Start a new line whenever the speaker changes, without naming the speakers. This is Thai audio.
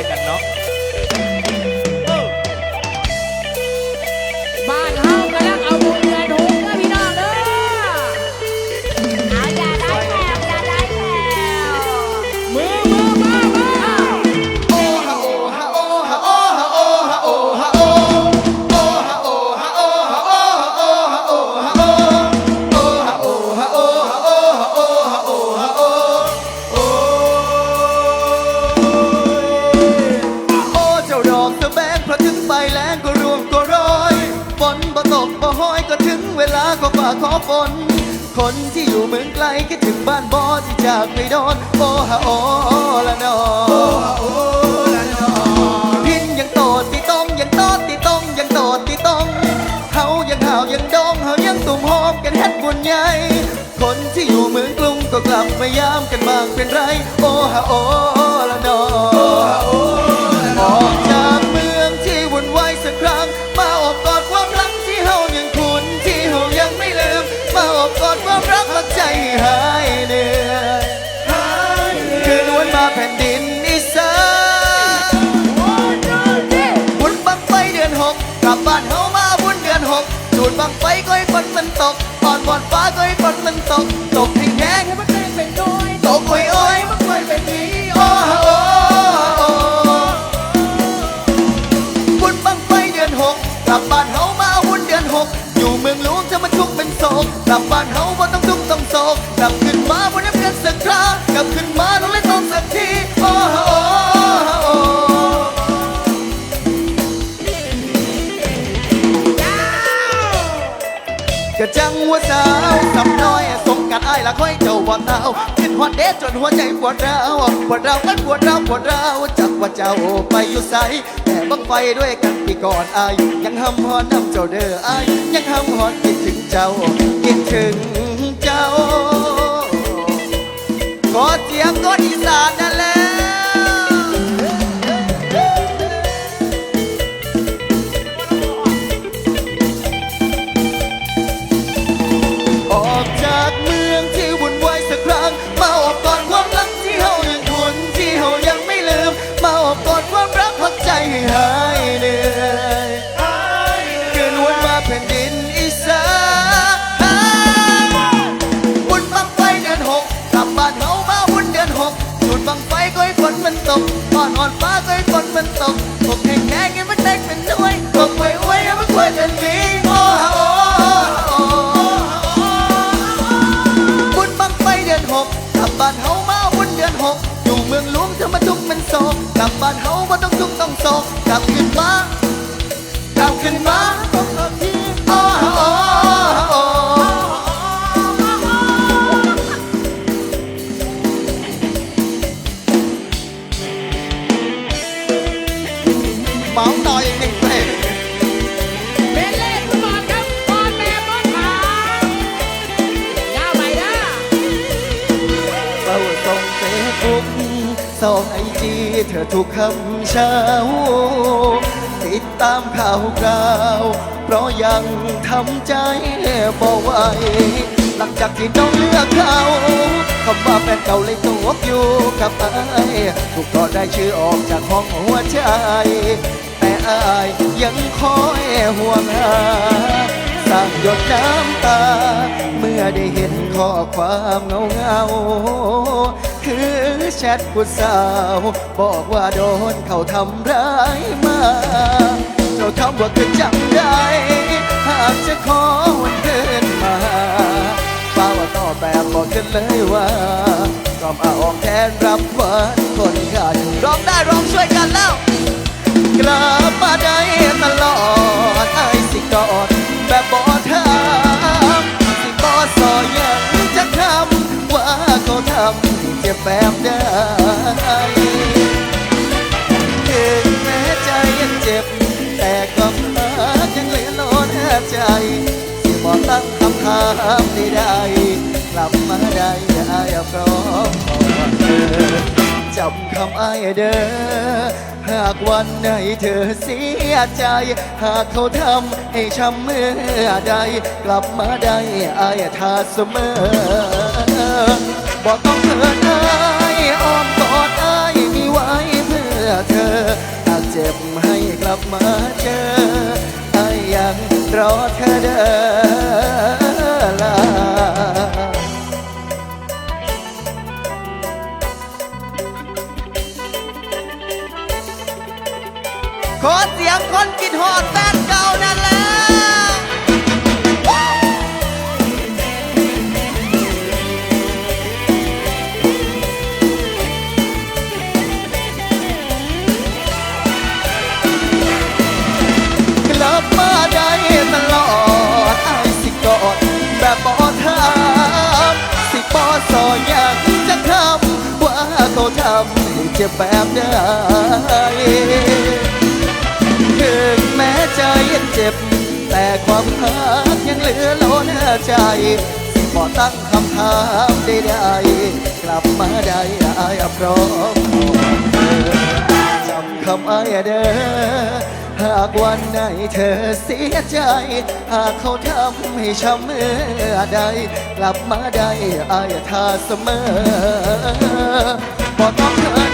ยกันเนาะ
ฝนบ่ตกบ่ห้อยก็ถึงเวลาก็ฝากขอฝนคนที่อยู่เมืองไกลคิดถึงบ้านบอที่จากไม่โดนโอ้ฮะนอโอ้ละนอพินยังโตดตีต้องยังโตดตีต้องยังโตดตีต้องเฮายังห่าวยังดองเฮายังตุ่มหอมกันเฮ็ดบุญใหญ่คนที่อยู่เมืองกรุงก็กลับมายามกันบ้างเป็นไรโอฮะโอ บังไฟก็ให้ฝนมันตกอ่อนบอนฟ้าก็ให้ฝนมันตก ตกแห้งแห้ง
ให้มันเป็นเป็นน้อย
ตกโอยโอยมันควรเป็นนี้โอ้โอ้บุญบังไฟเดือนหกกลับบ้านเฮามาบุญเดือนหกอยู่เมืองหลวงจะมาทุกข์เป็นโศกกลับบ้านเฮาบ่ต้องทุกข์ต้องโศกกลับขึ้นมาบนน้ำเงินสักครา กลับขึ้นมาต้อง กะจังหัวสาวสำน้อยสมกันอ้ายละค่อยเจ้าบ่เตาขึ้นฮอดเดชจนหัวใจปวดร้าวปวดร้าวกันปวดร้าวปวดร้าวจักว่าเจ้าไปอยู่ไสแต่บังไฟด้วยกันปีก่อนอายยังหำฮอนน้ำเจ้าเด้ออายยังหำฮอนคิดถึงเจ้าคิดถึงเจ้าขอเสียงก็อีสานนั่นแหละ มันตกตกแห้งแห้งให้มันแตกเป็นถ้วยตกไว้ไว้ให้มันควรจะมีโอ้โหบุญบังไฟเดือนหกกลับบ้านเฮามาบุญเดือนหกอยู่เมืองหลวงจะมาทุกข์เป็นโศกกลับบ้านเฮาบ่ต้องทุกข์ต้องโศกกลับขึ้นมากลับขึ้นมา งเฟซบุ๊กส่องไอจีเธอทุกคำเช้า ติดตามข่าวคราว เพราะยังทำใจบ่ไหวหลังจากที่น้องเลือกเขาคำว่าแฟนเก่าเลยตกอยู่กับไอ้ถูกก็ได้ชื่อออกจากห้องหัวใจ แต่อายยังคอยห่วงหาสร้างหยดน้ำตา เมื่อได้เห็น ข้อความเงาเงาคือแชทผู้สาว บอกว่าโดนเขาทำร้ายมา เจ้าคำว่าคือจำได้ หากจะขอวันเกินมาป้าว่าต่อแบบบอกกันเลยว่าก็มาออกแทนรับวันคนขาดร้องได้ร้องช่วยกันแล้ว กลับมาได้ตลอดไอ้สิกอด จ็บแบบได้ถึงแม้ใจยังเจ็บ แต่ก็พักยังเหลือโล้นใจ สิบอกตั้งคำถามใดๆกลับมาได้ได้พร้อมบอกเธอจำคำอ้ายเด้อหากวันไหนเธอเสียใจ หากเขาทำให้ช้ำเมื่อใด กลับมาได้ไอ้ายทาเสมอ บอกต้องเขินอายอ้อมกอดอายมีไว้เพื่อเธอหาเจ็บให้กลับมาเจออายยังรอเธอเด้อลาขอเสียงคนกินหอดแฟนเก่านั่นแหละ บอถามสิบอสออย่างจะทำว่าเขาทำให้เจ็บแบบใดถึงแม้ใจยังเจ็บ แต่ความรักยังเหลือล้นใจ สิบอตั้งคำถามใดๆกลับมาได้อายพร้อมจำคำไอ้ายเด้อ หากวันไหนเธอเสียใจ หากเขาทำให้ช้ำเมื่อใด กลับมาได้อายทาเสมอบอกต้องเธอ